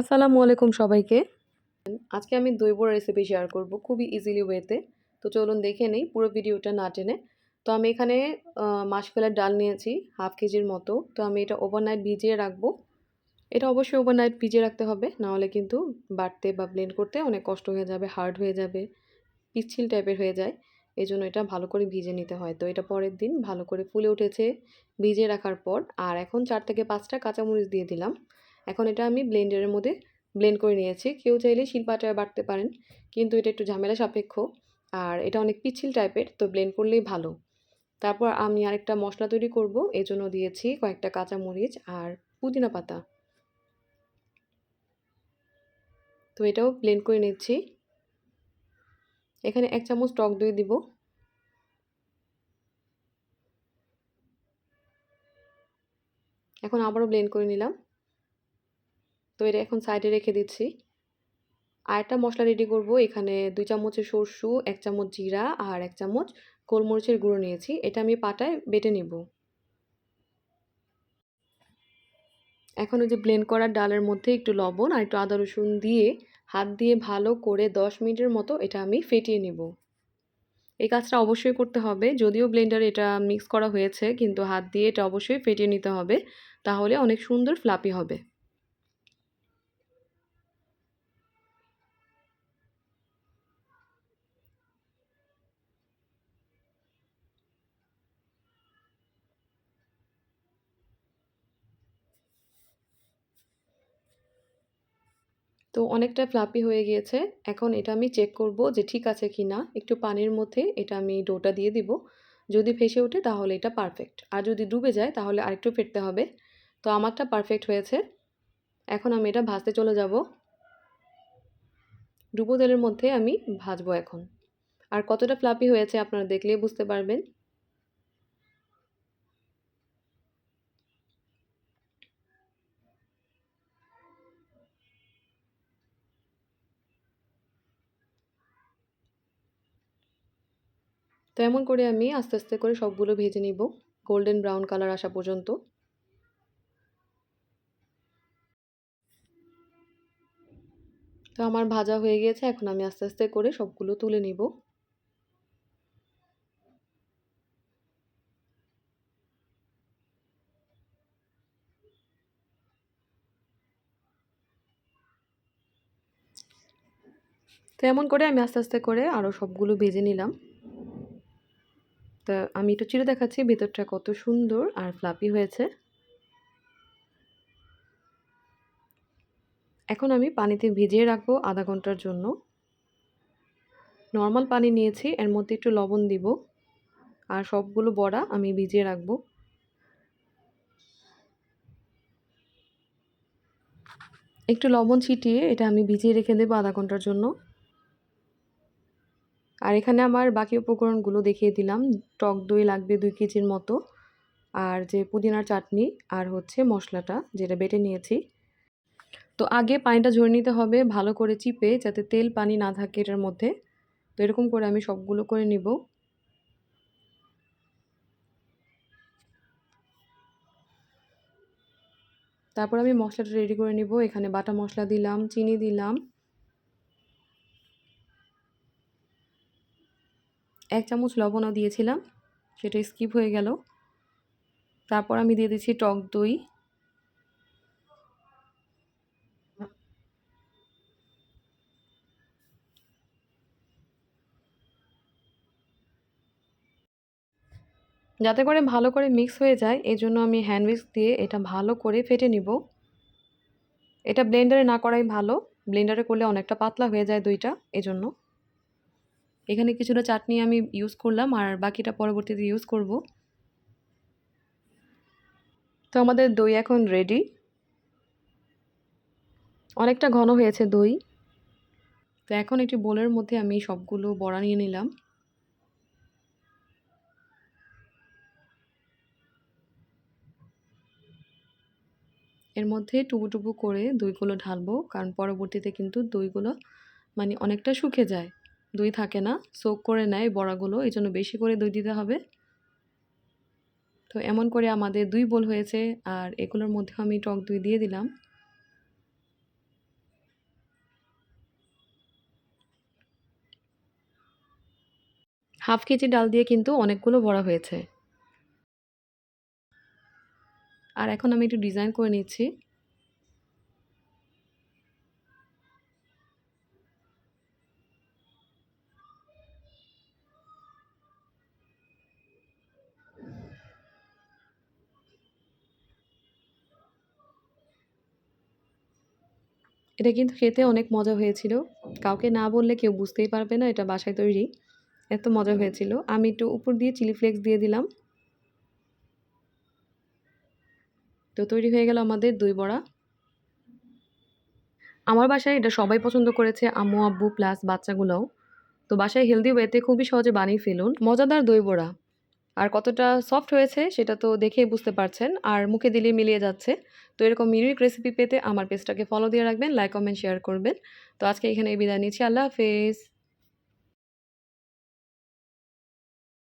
আসসালামু আলাইকুম সবাইকে। আজকে আমি দই বড়া রেসিপি শেয়ার করব খুবই ইজিলি ওয়েতে তো। চলুন দেখে নেই, পুরো ভিডিওটা না টেনে। তো আমি এখানে মাসকলার ডাল নিয়েছি, হাফ কেজির মতো। তো আমি এটা ওভারনাইট ভিজিয়ে রাখব। এটা অবশ্যই ওভারনাইট ভিজিয়ে রাখতে হবে, নাহলে কিন্তু বাটতে বা ব্লেন্ড করতে অনেক কষ্ট হয়ে যাবে হার্ড হয়ে যাবে, পিচ্ছিল টাইপের হয়ে যায়। এই জন্য এটা ভালো করে ভিজে নিতে হয়। তো এটা পরের দিন ভালো করে ফুলে উঠেছে, ভিজিয়ে রাখার পর। আর এখন চার থেকে পাঁচটা কাঁচামরিচ দিয়ে দিলাম। এখন এটা আমি ব্লেন্ডারের মধ্যে ব্লেন্ড করে নিয়েছি। কেউ চাইলে শিলপাটায় বাটতে পারেন, কিন্তু এটা একটু ঝামেলা সাপেক্ষ। আর এটা অনেক পিচ্ছিল টাইপের তো ব্লেন্ড করলেই ভালো। তারপর আমি আরেকটা মশলা তৈরি করব এই জন্য দিয়েছি কয়েকটা কাঁচামরিচ আর পুদিনা পাতা। তো এটাও ব্লেন্ড করে নিচ্ছি। এখানে এক চামচ টক দই দিব। এখন আবারও ব্লেন্ড করে নিলাম। তো এটা এখন সাইডে রেখে দিচ্ছি। আর একটা মশলা রেডি করব। এখানে দুই চামচের সরষু, এক চামচ জিরা আর এক চামচ গোলমরিচের গুঁড়ো নিয়েছি। এটা আমি পাটায় বেটে নেব। এখন ওই যে ব্লেন্ড করার ডালের মধ্যে একটু লবণ আর একটু আদা রসুন দিয়ে হাত দিয়ে ভালো করে দশ মিনিটের মতো এটা আমি ফেটিয়ে নেব। এই কাজটা অবশ্যই করতে হবে। যদিও ব্লেন্ডারে এটা মিক্স করা হয়েছে, কিন্তু হাত দিয়ে এটা অবশ্যই ফেটিয়ে নিতে হবে। তাহলে অনেক সুন্দর ফ্লাপি হবে। তো অনেকটা ফ্লাপি হয়ে গিয়েছে। এখন এটা আমি চেক করব যে ঠিক আছে কি না। একটু পানির মধ্যে এটা আমি ডোটা দিয়ে দিব। যদি ফেসে ওঠে তাহলে এটা পারফেক্ট আর যদি ডুবে যায় তাহলে আরেকটু ফেটতে হবে। তো আমারটা পারফেক্ট হয়েছে। এখন আমি এটা ভাজতে চলে যাব। ডুবো তেলের মধ্যে আমি ভাজবো এখন। আর কতটা ফ্লাপি হয়েছে আপনারা দেখলেই বুঝতে পারবেন। তো এমন করে আমি আস্তে আস্তে করে সবগুলো ভেজে নিব গোল্ডেন ব্রাউন কালার আসা পর্যন্ত। তো আমার ভাজা হয়ে গিয়েছে, এখন আমি আস্তে আস্তে করে সবগুলো তুলে নিব। তো এমন করে আমি আস্তে আস্তে করে আরও সবগুলো ভেজে নিলাম। তা আমি একটু চিড়ে দেখাচ্ছি, ভেতরটা কত সুন্দর আর ফ্লাপি হয়েছে। এখন আমি পানিতে ভিজিয়ে রাখব আধা ঘণ্টার জন্য। নর্মাল পানি নিয়েছি, এর মধ্যে একটু লবণ দিব আর সবগুলো বড়া আমি ভিজিয়ে রাখব। একটু লবণ ছিটিয়ে এটা আমি ভিজিয়ে রেখে দেবো আধা ঘণ্টার জন্য। আর এখানে আমার বাকি উপকরণগুলো দেখিয়ে দিলাম। টক দই লাগবে দুই কেজির মতো। আর যে পুদিনার চাটনি আর হচ্ছে মশলাটা যেটা বেটে নিয়েছি। তো আগে পানিটা ঝরে নিতে হবে ভালো করে চিপে যাতে তেল পানি না থাকে এটার মধ্যে। তো এরকম করে আমি সবগুলো করে নিব। তারপর আমি মশলাটা রেডি করে নিব। এখানে বাটা মশলা দিলাম, চিনি দিলাম। এক চামচ লবণও দিয়েছিলাম, সেটা স্কিপ হয়ে গেল। তারপর আমি দিয়ে দিচ্ছি টক দই। যাতে করে ভালো করে মিক্স হয়ে যায় এই জন্য আমি হ্যান্ড উইক্স দিয়ে এটা ভালো করে ফেটে নিব। এটা ব্লেন্ডারে না করাই ভালো ব্লেন্ডারে করলে অনেকটা পাতলা হয়ে যায় দইটা, এজন্য। এখানে কিছুটা চাটনি আমি ইউজ করলাম, আর বাকিটা পরবর্তীতে ইউজ করব। তো আমাদের দই এখন রেডি অনেকটা ঘন হয়েছে দই। তো এখন একটি বোলের মধ্যে আমি সবগুলো বড়া নিয়ে নিলাম। এর মধ্যে টুবু টুবু করে দইগুলো ঢালবো, কারণ পরবর্তীতে কিন্তু দইগুলো মানে অনেকটা শুকে যায়। দই থাকে না সোক করে নেয় বড়াগুলো এই জন্য বেশি করে দই দিতে হবে। তো এমন করে আমাদের দুই বোল হয়েছে, আর এগুলোর মধ্যে আমি টক দই দিয়ে দিলাম। হাফ কেজি ডাল দিয়ে কিন্তু অনেকগুলো বড়া হয়েছে। আর এখন আমি একটু ডিজাইন করে নিচ্ছি। এটা কিন্তু খেতে অনেক মজা হয়েছিল। কাউকে না বললে কেউ বুঝতেই পারবে না, এটা বাসায় তৈরি। এত মজা হয়েছিল। আমি একটু উপর দিয়ে চিলি ফ্লেক্স দিয়ে দিলাম। তো তৈরি হয়ে গেল আমাদের দই বড়া। আমার বাসায় এটা সবাই পছন্দ করেছে, আম্মু, আব্বু প্লাস বাচ্চাগুলোও। তো বাসায় হেলদি ওয়েতে খুবই সহজে বানিয়ে ফেলুন। মজাদার দই বড়া। আর কতটা সফট হয়েছে সেটা তো দেখেই বুঝতে পারছেন। আর মুখে দিলে মিলিয়ে যাচ্ছে। তো এরকম ইউনিক রেসিপি পেতে আমার পেজটাকে ফলো দিয়ে রাখবেন লাইক কমেন্ট শেয়ার করবেন। তো আজকে এখানে বিদায় নিচ্ছি। আল্লাহ হাফেজ।